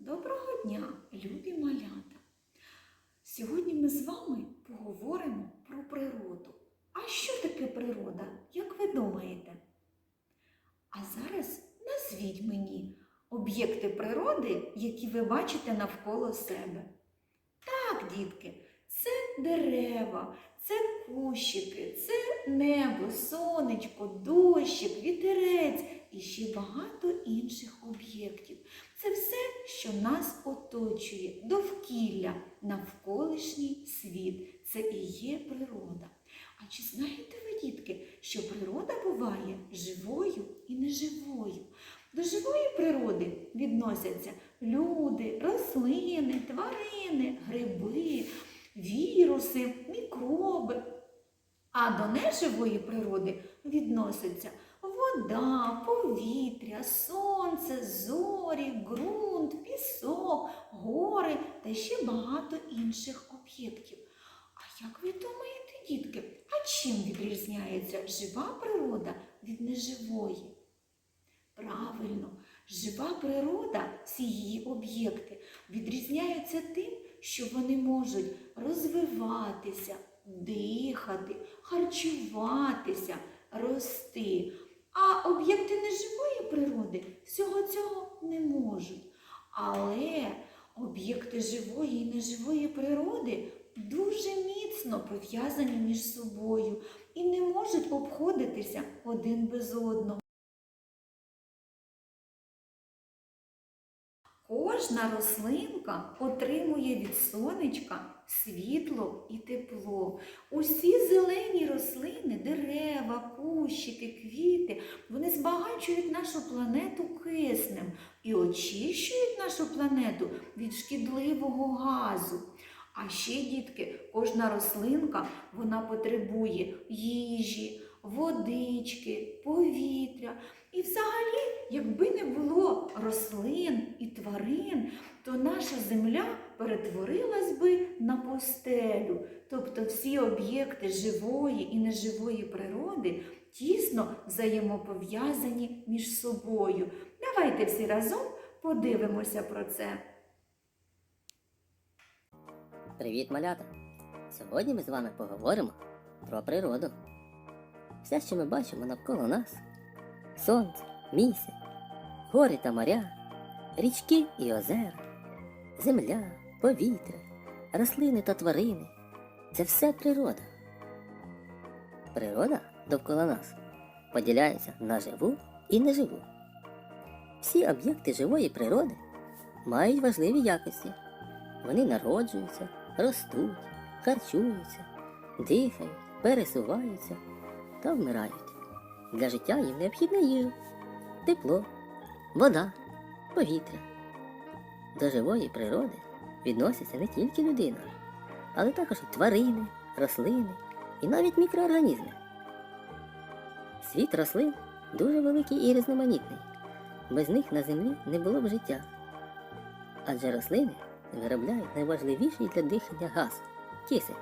Доброго дня, любі малята! Сьогодні ми з вами поговоримо про природу. А що таке природа, як ви думаєте? А зараз назвіть мені об'єкти природи, які ви бачите навколо себе. Так, дітки, це дерева, це кущики, це небо, сонечко, дощик, вітерець і ще багато інших об'єктів. Це все, що нас оточує, довкілля, навколишній світ. Це і є природа. А чи знаєте ви, дітки, що природа буває живою і неживою? До живої природи відносяться люди, рослини, тварини, гриби, віруси, мікроби. А до неживої природи відносяться вода, повітря, сонце, зорі, ґрунт, пісок, гори та ще багато інших об'єктів. А як ви думаєте, дітки, а чим відрізняється жива природа від неживої? Правильно, жива природа, всі її об'єкти відрізняються тим, що вони можуть розвиватися, дихати, харчуватися, рости. А об'єкти неживої природи всього цього не можуть. Але об'єкти живої і неживої природи дуже міцно пов'язані між собою і не можуть обходитися один без одного. Кожна рослинка отримує від сонечка світло і тепло. Усі зелені рослини, дерева, кущики, квіти, вони збагачують нашу планету киснем і очищують нашу планету від шкідливого газу. А ще, дітки, кожна рослинка вона потребує їжі, водички, повітря. І взагалі, якби не було рослин і наша земля перетворилась би на пустелю. Тобто всі об'єкти живої і неживої природи тісно взаємопов'язані між собою. Давайте всі разом подивимося про це. Привіт, малята! Сьогодні ми з вами поговоримо про природу. Все, що ми бачимо навколо нас сонце, місяць, гори та моря, річки і озера, земля, повітря, рослини та тварини це все природа. Природа довкола нас поділяється на живу і неживу. Всі об'єкти живої природи мають важливі якості. Вони народжуються, ростуть, харчуються, дихають, пересуваються та вмирають. Для життя їм необхідна їжа, тепло, вода, повітря. До живої природи відносяться не тільки людина, але також і тварини, рослини і навіть мікроорганізми. Світ рослин дуже великий і різноманітний. Без них на землі не було б життя. Адже рослини виробляють найважливіший для дихання газ кисень.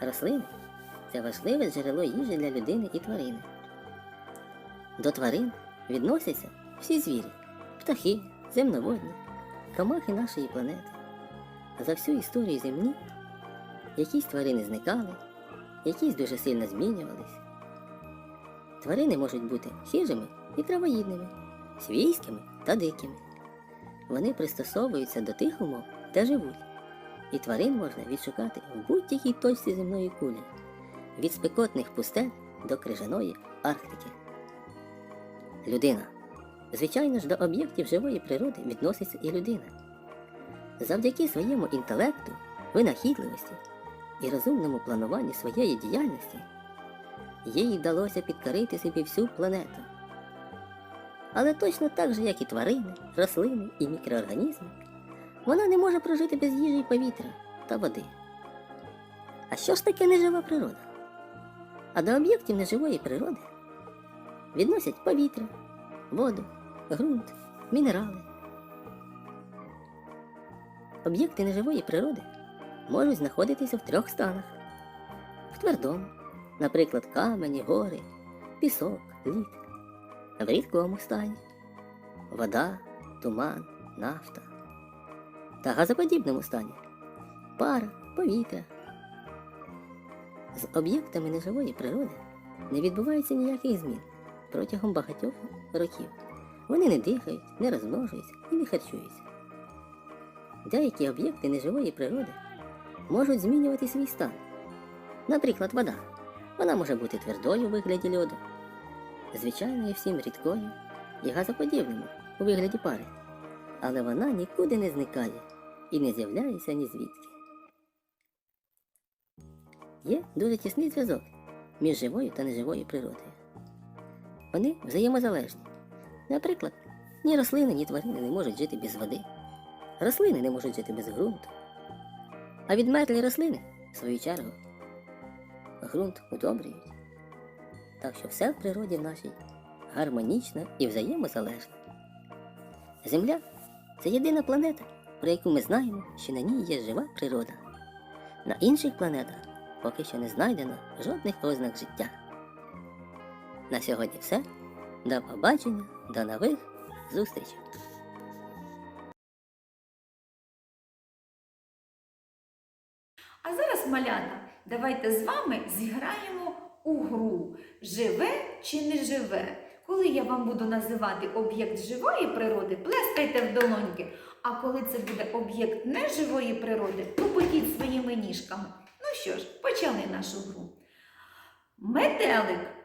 Рослини це важливе джерело їжі для людини і тварини. До тварин відносяться всі звірі, птахи, земноводні, комахи нашої планети. За всю історію землі якісь тварини зникали, якісь дуже сильно змінювались. Тварини можуть бути хижими і травоїдними, свійськими та дикими. Вони пристосовуються до тих умов, де живуть, і тварин можна відшукати в будь-якій точці земної кулі, від спекотних пустель до крижаної Арктики. Людина. Звичайно ж, до об'єктів живої природи відноситься і людина. Завдяки своєму інтелекту, винахідливості і розумному плануванню своєї діяльності їй вдалося підкорити собі всю планету. Але точно так же, як і тварини, рослини і мікроорганізми, вона не може прожити без їжі і повітря та води. А що ж таке нежива природа? А до об'єктів неживої природи відносять повітря, воду, ґрунт, мінерали. Об'єкти неживої природи можуть знаходитися в трьох станах: в твердому, наприклад, камені, гори, пісок, лід в рідкому стані. Вода, туман, нафта. Та газоподібному стані пара, повітря. З об'єктами неживої природи не відбувається ніяких змін протягом багатьох років. Вони не дихають, не розмножуються і не харчуються. Деякі об'єкти неживої природи можуть змінювати свій стан. Наприклад, вода. Вона може бути твердою у вигляді льоду, звичайною всім рідкою і газоподібною у вигляді пари. Але вона нікуди не зникає і не з'являється ні звідки. Є дуже тісний зв'язок між живою та неживою природою. Вони взаємозалежні. Наприклад, ні рослини, ні тварини не можуть жити без води. Рослини не можуть жити без ґрунту. А відмерлі рослини, в свою чергу, ґрунт удобрюють. Так що все в природі нашій гармонічно і взаємозалежно. Земля це єдина планета, про яку ми знаємо, що на ній є жива природа. На інших планетах поки що не знайдено жодних ознак життя. На сьогодні все. До побачення, до нових зустрічей! А зараз, малята, давайте з вами зіграємо у гру Живе чи не живе. Коли я вам буду називати об'єкт живої природи, плескайте в долоньки. А коли це буде об'єкт неживої природи, тупотіть своїми ніжками. Ну що ж, почали нашу гру. Метелик.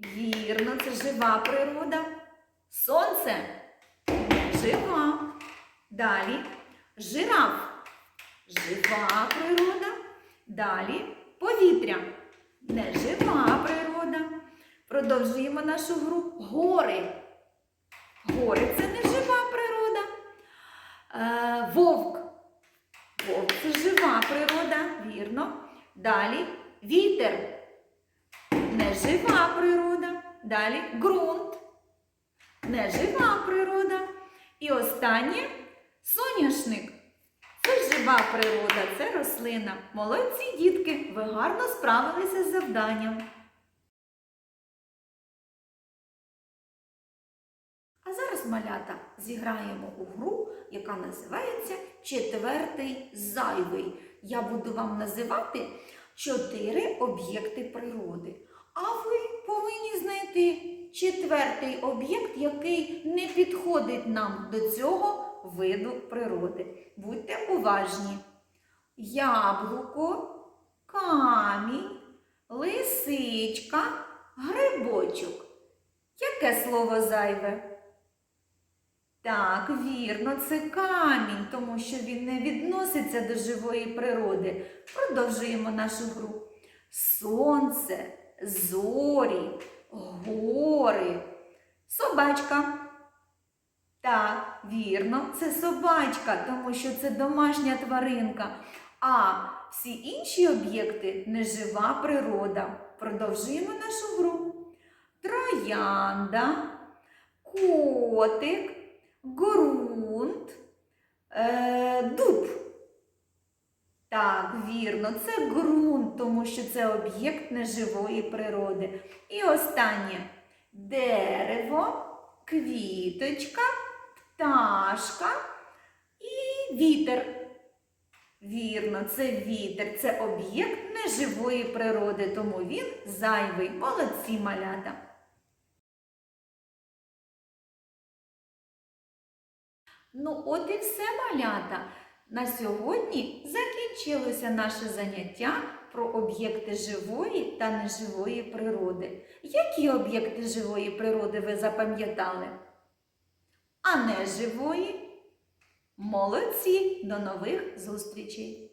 Вірно, це жива природа. Сонце жива. Далі жираф. Жива природа. Далі повітря. Нежива природа. Продовжуємо нашу гру. Гори. Гори це нежива природа. Е, вовк. Вовк це жива природа, вірно. Далі вітер. Далі ґрунт. Нежива природа. І останнє соняшник. Це жива природа, це рослина. Молодці дітки, ви гарно справилися з завданням. А зараз, малята, зіграємо у гру, яка називається Четвертий зайвий. Я буду вам називати чотири об'єкти природи. А ви повинні знайти четвертий об'єкт, який не підходить нам до цього виду природи. Будьте уважні. Яблуко, камінь, лисичка, грибочок. Яке слово зайве? Так, вірно, це камінь, тому що він не відноситься до живої природи. Продовжуємо нашу гру. Сонце, зорі, гори, собачка. Так, вірно, це собачка, тому що це домашня тваринка. А всі інші об'єкти нежива природа. Продовжуємо нашу гру. Троянда, котик, ґрунт, е, дуб. Так, вірно, це ґрунт, тому що це об'єкт неживої природи. І останнє дерево, квіточка, пташка і вітер. Вірно, це вітер, це об'єкт неживої природи, тому він зайвий. Молодці малята. Ну, от і все малята. На сьогодні закінчилося наше заняття про об'єкти живої та неживої природи. Які об'єкти живої природи ви запам'ятали? А неживої? Молодці! До нових зустрічей!